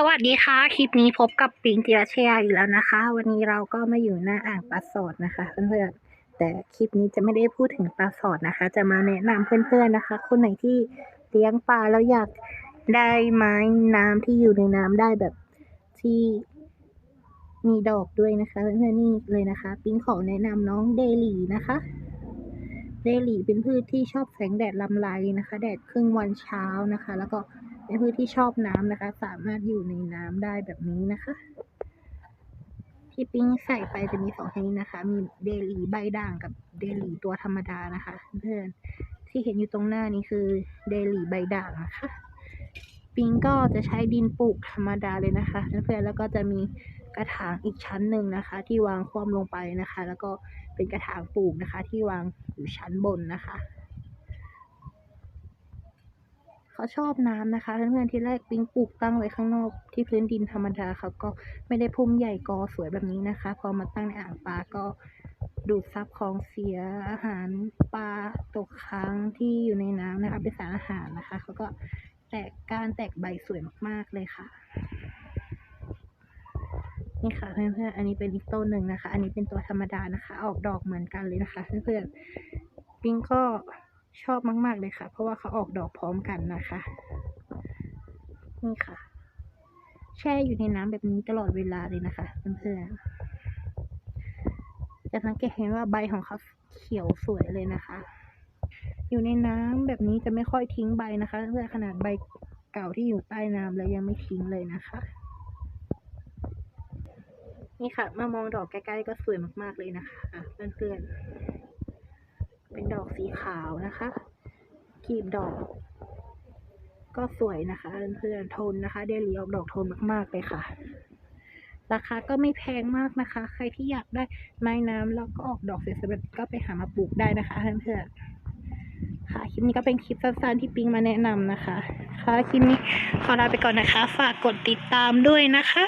สวัสดีค่ะ คลิปนี้พบกับปิงจิรเชียอีกแล้วนะคะ วันนี้เราก็มาอยู่หน้าอ่างปลาสอดนะคะเพื่อนๆแต่คลิปนี้จะไม่ได้พูดถึงปลาสอดนะคะ จะมาแนะนำเพื่อนๆนะคะ คนไหนที่เลี้ยงปลาแล้วอยากได้ไม้น้ำที่อยู่ในน้ำได้แบบที่มีดอกด้วยนะคะเพื่อนๆนี่เลยนะคะ ปิงขอแนะนำน้องเดลี่นะคะ เดลี่เป็นพืชที่ชอบแสงแดดลำไรนะคะ แดดครึ่งวันเช้านะคะ แล้วก็ เพืชที่ชอบน้ำนะคะ สามารถอยู่ในน้ำได้แบบนี้นะคะ ที่ปิ้งใส่ไปจะมีสองชนิดนะคะ มีเดลีใบด่างกับเดลีตัวธรรมดานะคะ เพื่อนที่เห็นอยู่ตรงหน้านี้คือเดลีใบด่างนะคะ ปิงก็จะใช้ดินปลูกธรรมดาเลยนะคะเพื่อนแล้วก็จะมีกระถางอีกชั้นหนึ่งนะคะ ที่วางคว่ำลงไปนะคะ แล้วก็เป็นกระถางปลูกนะคะ ที่วางอยู่ชั้นบนนะคะ เขาชอบน้ำนะคะเพื่อนๆที่แรกปิงปลูกตั้งไว้ข้างนอกที่พื้นดินธรรมดาเขาก็ไม่ได้พุ่มใหญ่กอสวยแบบนี้นะคะ พอมาตั้งในอ่างปลาก็ดูดซับของเสียอาหารปลาตกค้างที่อยู่ในน้ำนะคะเป็นสารอาหารนะคะเขาก็แตกก้านแตกใบสวยมากๆเลยค่ะนี่ค่ะเพื่อนๆอันนี้เป็นอีกต้นหนึ่งนะคะ อันนี้เป็นตัวธรรมดานะคะ ออกดอกเหมือนกันเลยนะคะเพื่อนๆปิงก็ ชอบมาก ๆ เลยค่ะ เพราะว่าเขาออกดอกพร้อมกันนะคะ นี่ค่ะ แช่อยู่ในน้ำแบบนี้ตลอดเวลาเลยนะคะเพื่อนๆจะสังเกตเห็นว่าใบของเขาเขียวสวยเลยนะคะ อยู่ในน้ำแบบนี้จะไม่ค่อยทิ้งใบนะคะเพื่อขนาดใบเก่าที่อยู่ใต้น้ำแล้วยังไม่ทิ้งเลยนะคะ นี่ค่ะ มามองดอกใกล้ๆก็สวยมากๆเลยนะคะเพื่อนๆ เป็นดอกสีขาวนะคะกลีบดอก ก็สวยนะคะเพื่อนๆโทนนะคะเดลีออกดอกโทนมากๆเลยค่ะ ราคาก็ไม่แพงมากนะคะ ใครที่อยากได้ไม้น้ำแล้วก็ออกดอกสวยๆแบบก็ไปหามาปลูกได้นะคะเพื่อนๆค่ะคลิปนี้ก็เป็นคลิปสั้นๆที่ปิงมาแนะนำนะคะ ค่ะคลิปนี้ขอลาไปก่อนนะคะ ฝากกดติดตามด้วยนะคะ